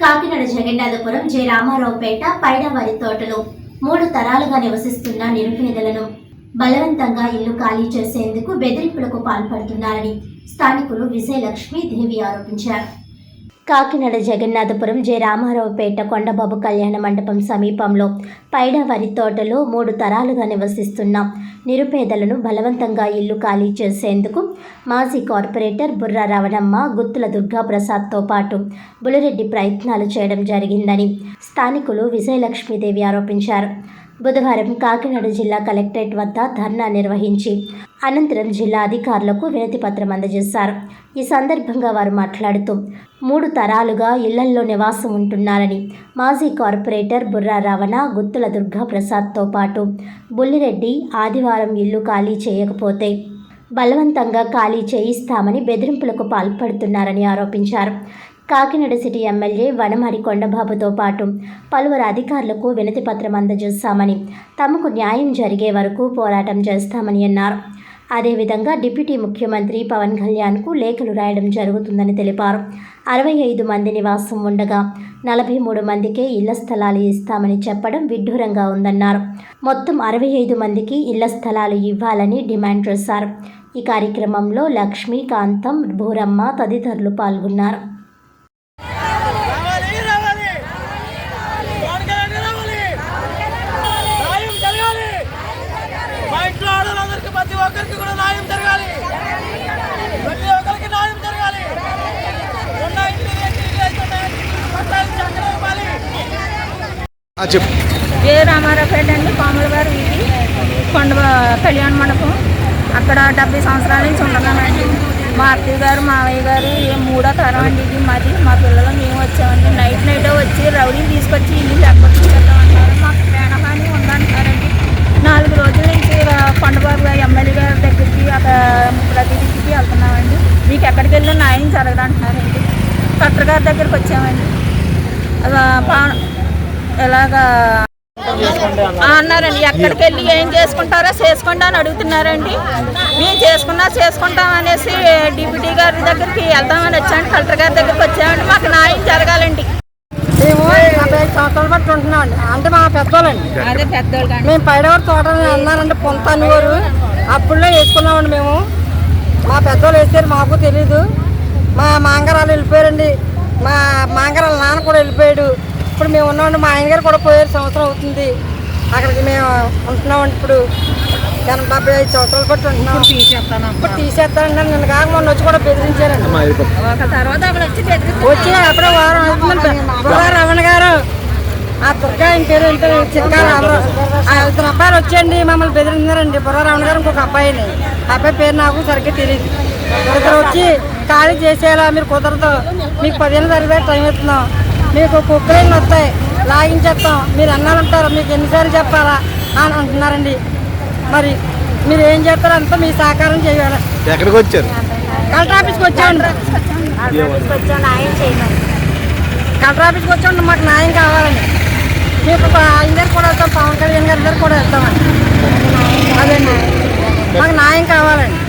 Kakinada Jagannathapuram J Ramaraopeta Paidavari తోటలో మూడు తరాలుగా నివసిస్తున్న నిరుపేదలను బలవంతంగా ఇల్లు ఖాళీ చేసేందుకు బెదిరింపులకు పాల్పడుతున్నారని స్థానికులు విజయలక్ష్మి దేవి ఆరోపించారు. కాకినాడ జగన్నాథపురం జె. రామారావుపేట కొండబాబు కళ్యాణ మండపం సమీపంలో పైడవరి తోటలో మూడు తరాలుగా నివసిస్తున్న నిరుపేదలను బలవంతంగా ఇల్లు ఖాళీ చేసేందుకు మాజీ కార్పొరేటర్ బుర్రా రవణమ్మ గుత్తుల దుర్గాప్రసాద్తో పాటు బులిరెడ్డి ప్రయత్నాలు చేయడం జరిగిందని స్థానికులు విజయలక్ష్మీదేవి ఆరోపించారు. బుధవారం కాకినాడ జిల్లా కలెక్టరేట్ వద్ద ధర్నా నిర్వహించి అనంతరం జిల్లా అధికారులకు వినతి పత్రం అందజేశారు. ఈ సందర్భంగా వారు మాట్లాడుతూ మూడు తరాలుగా ఇళ్ళల్లో నివాసం ఉంటున్నారని మాజీ కార్పొరేటర్ బుర్రా రవణ గుత్తుల దుర్గా ప్రసాద్తో పాటు బుల్లిరెడ్డి ఆదివారం ఇల్లు ఖాళీ చేయకపోతే బలవంతంగా ఖాళీ చేయిస్తామని బెదిరింపులకు పాల్పడుతున్నారని ఆరోపించారు. కాకినాడ సిటీ ఎమ్మెల్యే వనమాడి కొండబాబుతో పాటు పలువురు అధికారులకు వినతి పత్రం అందజేస్తామని తమకు న్యాయం జరిగే వరకు పోరాటం చేస్తామని అన్నారు. అదేవిధంగా డిప్యూటీ ముఖ్యమంత్రి పవన్ కళ్యాణ్కు లేఖలు రాయడం జరుగుతుందని తెలిపారు. అరవై ఐదు మంది నివాసం ఉండగా నలభై మూడు మందికే ఇళ్ళ స్థలాలు ఇస్తామని చెప్పడం విడ్డూరంగా ఉందన్నారు. మొత్తం అరవై ఐదు మందికి ఇళ్ళ స్థలాలు ఇవ్వాలని డిమాండ్ చేశారు. ఈ కార్యక్రమంలో లక్ష్మీ కాంతం భూరమ్మ తదితరులు పాల్గొన్నారు రావాలి రావాలి పవన్ కళ్యాణ్ రావాలి న్యాయం జరగాలి మా ఇంట్లో ఆడవాళ్ళందరికీ ప్రతి ఒక్కరికి కూడా న్యాయం జరగాలి. ప్రతి ఒక్కరికి న్యాయం జరగాలి. ఉన్న ఇంటి ఇంటికి ఇవ్వాలి చెప్పు ఏ రామారావుపేట అండి పాముల గారు వీధి కొండ కళ్యాణ మండపం. అక్కడ డెబ్బై సంవత్సరాల నుంచి ఉంటున్నామండి. మా అత్తయ్య గారు మావయ్య గారు ఏ మూడో తరం అండి ఇది మాది. మా పిల్లలు మేము వచ్చామండి. నైట్ నైట్ వచ్చి రౌడీని తీసుకొచ్చి ఇల్లు లెక్కొచ్చేద్దామన్నారు మాకు ప్రాణహాని ఉందంటారండి నాలుగు రోజుల నుంచి రా- కొండబాబు గారు ఎమ్మెల్యే గారి దగ్గరికి అక్కడ ప్రతినిధికి వెళ్తున్నామండి మీకు ఎక్కడికి వెళ్ళినా న్యాయం జరగదంటున్నారండి కలెక్టర్ గారి దగ్గరికి వచ్చామండి. ఎలాగా అన్నారండి ఎక్కడికి వెళ్ళి ఏం చేసుకుంటారో చేసుకోండి అని అడుగుతున్నారండి. మేము చేసుకున్నా చేసుకుంటాం అనేసి డిప్యూటీ గారి దగ్గరికి వెళ్దామని వచ్చామండి కలెక్టర్ గారి దగ్గరికి వచ్చామండి. మాకు న్యాయం జరగాలండి. మేము యాభై ఐదు సంవత్సరాలు బట్టి అంటే మా పెద్దోళ్ళండి. అదే పెద్దోళ్ళు మేము పైడవర తోట అన్నారంటే పొంత అనేవారు అప్పుడులో వేసుకున్నామండి మేము. మా పెద్దోళ్ళు వేసారు మాకు తెలీదు. మా మాంగరాలు వెళ్ళిపోయారండి. మా మాంగరాల నాన్న కూడా వెళ్ళిపోయాడు. ఇప్పుడు మేము ఉన్నామండి మా ఆయన గారు కూడా పోయారు సంవత్సరం అవుతుంది. అక్కడికి మేము ఉంటున్నామండి ఇప్పుడు. ఎనభై డెబ్బై ఐదు సంవత్సరాలు బట్టి ఉంటున్నాం. ఇప్పుడు తీసేస్తానండి. నిన్న కాక మొన్న వచ్చి కూడా బెదిరించారండి. అమ్మా, వెళ్ళిపో. ఒక తర్వాత అక్కడ వచ్చి అప్పుడే వారం అవుతుందండి. బుర్రా రమణ గారు ఆ దుర్గా చిక్కా రామరావు ఆ ఇద్దరు అబ్బాయిలు వచ్చేయండి మమ్మల్ని బెదిరించారండి బుర్రా రమణ గారు ఇంకొక అబ్బాయిని. అబ్బాయి పేరు నాకు సరిగ్గా తెలియదు ఇద్దరు వచ్చి ఖాళీ చేసేలా మీరు కుదరదు. మీకు పదిహేను తారీఖు టైం ఇస్తున్నాం. మీకు కుక్కలేళ్ళు వస్తాయి. లాగించేస్తాం. మీరు ఉంటారు మీకు ఎన్నిసార్లు చెప్పాలా అని అంటున్నారండి. మరి మీరు ఏం చేస్తారో అంతా మీ సహకారం చేయాలి. ఎక్కడికి వచ్చారు? కలెక్టర్ ఆఫీస్కి వచ్చామండి. కలెక్టర్ ఆఫీస్కి వచ్చామండి. మాకు న్యాయం కావాలండి. మీకు ఆయన దగ్గర కూడా వెళ్తాం. పవన్ కళ్యాణ్ గారి దగ్గర కూడా వెళ్తామండి. అదండి. మాకు న్యాయం కావాలండి.